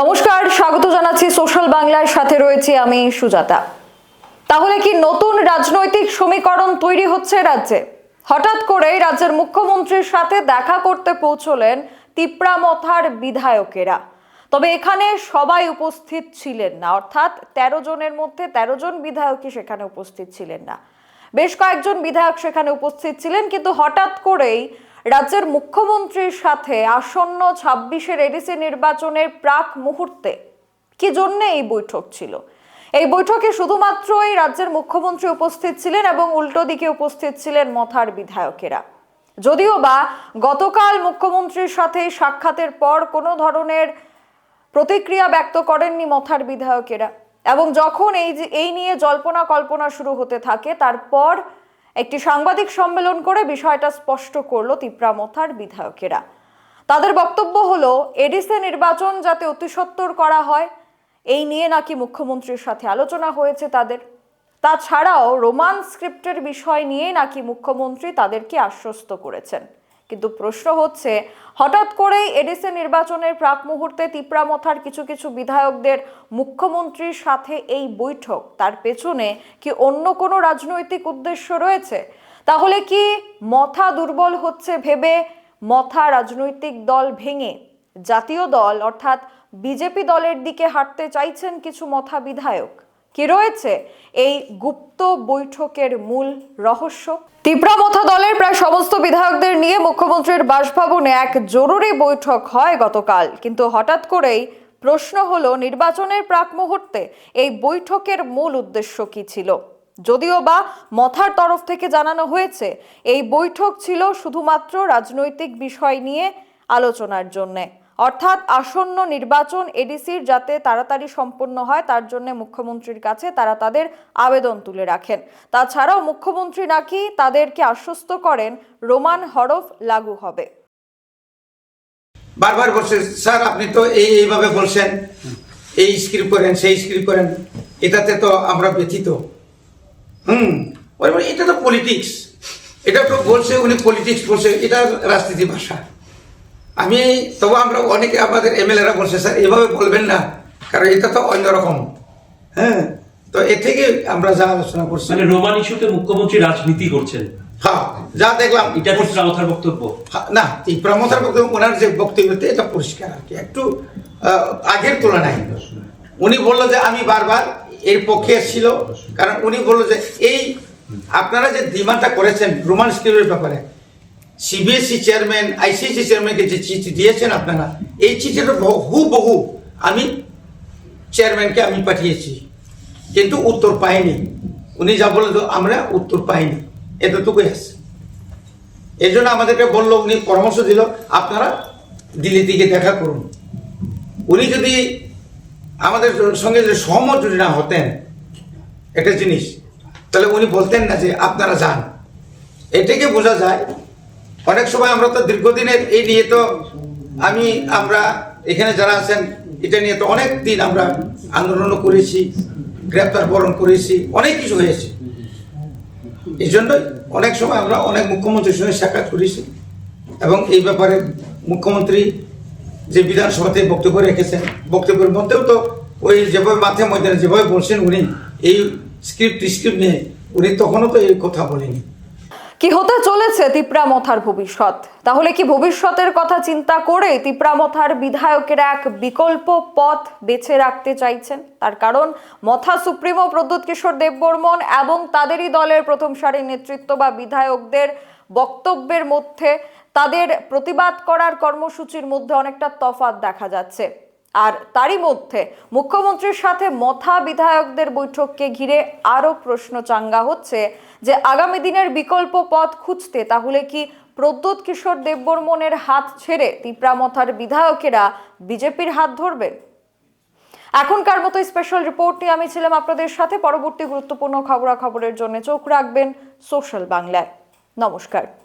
নমস্কার, স্বাগত জানাচ্ছি সোশ্যাল বাংলার সাথে রয়েছে আমি সুজাতা। তাহলে কি নতুন রাজনৈতিক সমীকরণ তৈরি হচ্ছে রাজ্যে? হঠাৎ করেই রাজ্যের মুখ্যমন্ত্রীর সাথে দেখা করতে পৌঁছলেন তিপ্রামথার বিধায়কেরা। তবে এখানে সবাই উপস্থিত ছিলেন না, অর্থাৎ তেরো জনের মধ্যে তেরো জন বিধায়কই সেখানে উপস্থিত ছিলেন না। বেশ কয়েকজন বিধায়ক সেখানে উপস্থিত ছিলেন, কিন্তু হঠাৎ করেই রাজ্যের মুখ্যমন্ত্রীর সাথে আসন্ন ছাব্বিশের এডিসি নির্বাচনের প্রাক মুহূর্তে কি জন্যে এই বৈঠক ছিল? এই বৈঠকে শুধুমাত্রই রাজ্যের মুখ্যমন্ত্রী উপস্থিত ছিলেন এবং উল্টো দিকে উপস্থিত ছিলেন মথার বিধায়কেরা। যদিও বা গতকাল মুখ্যমন্ত্রীর সাথে সাক্ষাতের পর কোনো ধরনের প্রতিক্রিয়া ব্যক্ত করেননি মথার বিধায়কেরা। এবং যখন এই যে, এই নিয়ে জল্পনা কল্পনা শুরু হতে থাকে, তারপর একটি সাংবাদিক সম্মেলন করে বিষয়টা স্পষ্ট করল তিপ্রা মথার বিধায়কেরা। তাদের বক্তব্য হলো এডিসে নির্বাচন যাতে অতিসত্বর করা হয়, এই নিয়ে নাকি মুখ্যমন্ত্রীর সাথে আলোচনা হয়েছে তাদের। তাছাড়াও রোমান স্ক্রিপ্টের বিষয় নিয়ে নাকি মুখ্যমন্ত্রী তাদেরকে আশ্বস্ত করেছেন। কিন্তু প্রশ্ন হচ্ছে, হঠাৎ করেই এডিসি নির্বাচনের প্রাক মুহূর্তে তিপ্রামথার কিছু কিছু বিধায়কদের মুখ্যমন্ত্রীর সাথে এই বৈঠক, তার পেছনে কি অন্য কোনো রাজনৈতিক উদ্দেশ্য রয়েছে? তাহলে কি মথা দুর্বল হচ্ছে ভেবে মথা রাজনৈতিক দল ভেঙে? জাতীয় দল, অর্থাৎ বিজেপি দলের দিকে হাঁটতে চাইছেন কিছু মথা বিধায়ক। কি রয়েছে? এই গুপ্ত বৈঠকের মূল রহস্য? তীব্রামথা দলের প্রায় সমস্ত বিধায়কদের নিয়ে মুখ্যমন্ত্রীর বাসভবনে এক জরুরি বৈঠক হয় গতকাল। কিন্তু হঠাৎ করেই প্রশ্ন হলো, নির্বাচনের প্রাক মুহূর্তে এই বৈঠকের মূল উদ্দেশ্য কি ছিল? যদিও বা মথার তরফ থেকে জানানো হয়েছে, এই বৈঠক ছিল শুধুমাত্র রাজনৈতিক বিষয় নিয়ে আলোচনার জন্যে। অর্থাৎ আসন্ন নির্বাচন এডিসির যাতে তাড়াতাড়ি সম্পন্ন হয়, তার জন্য মুখ্যমন্ত্রীর কাছে তারা তাদের আবেদন তুলে রাখেন। তাছাড়াও মুখ্যমন্ত্রী নাকি তাদেরকে আশ্বস্ত করেন, রোমান হরফ লাগু হবে। বারবার বলছে, স্যার, আপনি তো এই, এইভাবে বলছেন, এই স্ক্রিপ্ট করেন, সেই স্ক্রিপ্ট করেন, এটাতে তো আমরা ব্যথিত। হুম এটা তো পলিটিক্স। এটা তো বলছে, উনি পলিটিক্স বলছে, এটা রাজনীতি ভাষা। আমি তবু আমরা অনেকে আমাদের এমএলএরা বলছে স্যার এভাবে বলবেন না কারণ এটা তো অন্যরকম হ্যাঁ? তো এ থেকে আমরা যা আলোচনা করছি। মানে রোমান ইস্যুতে মুখ্যমন্ত্রী রাজনীতি করছেন। হ্যাঁ যা দেখলাম। এটা তিপ্রামথার বক্তব্য? হ্যাঁ, না এই প্রমোটার বক্তব্য ওনার যে বক্তব্যতে এটা পরিষ্কার আর কি। একটু আগের তুলনায়। উনি বলল যে আমি বারবার এর পক্ষে ছিল কারণ উনি বলল যে এই আপনারা যে ডিমান্ডটা করেছেন রোমান স্কিলের ব্যাপারে সিবিএসসি চেয়ারম্যান আইসিএসসি চেয়ারম্যানকে যে চিঠি দিয়েছেন আপনারা, এই চিঠিটা বহু বহু আমি চেয়ারম্যানকে আমি পাঠিয়েছি, কিন্তু উত্তর পাইনি। উনি যা বলল আমরা উত্তর পাইনি। এতটুকুই আছে। এই জন্য আমাদেরকে বলল, উনি পরামর্শ দিল, আপনারা দিল্লি থেকে দেখা করুন। উনি যদি আমাদের সঙ্গে যদি সহমত যদি না হতেন, একটা জিনিস, তাহলে উনি বলতেন না যে আপনারা যান। এটাকে বোঝা যায় অনেক সময় আমরা তো দীর্ঘদিনের এই নিয়ে তো আমি, আমরা এখানে যারা আছেন, এটা নিয়ে তো অনেক দিন আমরা আন্দোলনও করেছি, গ্রেপ্তার বরণ করেছি, অনেক কিছু হয়েছে। এই জন্যই অনেক সময় আমরা অনেক মুখ্যমন্ত্রীর সঙ্গে সাক্ষাৎ করেছি এবং এই ব্যাপারে মুখ্যমন্ত্রী যে বিধানসভাতে বক্তব্য রেখেছেন, বক্তব্যের মধ্যেও তো ওই যেভাবে মাঠে ময়দানে যেভাবে বলছেন উনি, এই স্ক্রিপ্ট স্ক্রিপ্ট নিয়ে উনি তখনও তো এই কথা বলেনি কি হতে চলেছে তিপ্রামথার ভবিষ্যৎ? তাহলে কি ভবিষ্যতের কথা চিন্তা করে তিপ্রামথার বিধায়কেরা এক বিকল্প পথ বেছে রাখতে চাইছেন? তার কারণ, মথা সুপ্রিমো প্রদ্যুৎ কিশোর দেববর্মন এবং তাদেরই দলের প্রথম সারির নেতৃত্ব বা বিধায়কদের বক্তব্যের মধ্যে তাদের প্রতিবাদ করার কর্মসূচির মধ্যে অনেকটা তফাৎ দেখা যাচ্ছে। আর তারই মধ্যে মুখ্যমন্ত্রীর সাথে মথা বিধায়কদের বৈঠককে ঘিরে আরও প্রশ্ন চাঙ্গা হচ্ছে যে আগামী দিনের বিকল্প পথ খুঁজতে তাহলে কি প্রদ্যুৎ কিশোর দেববর্মনের হাত ছেড়ে তিপ্রামথার বিধায়কেরা বিজেপির হাত ধরবেন? এখনকার মতো স্পেশাল রিপোর্ট নিয়ে আমি ছিলাম আপনাদের সাথে। পরবর্তী গুরুত্বপূর্ণ খবরাখবরের জন্য চোখ রাখবেন সোশ্যাল বাংলায়। নমস্কার।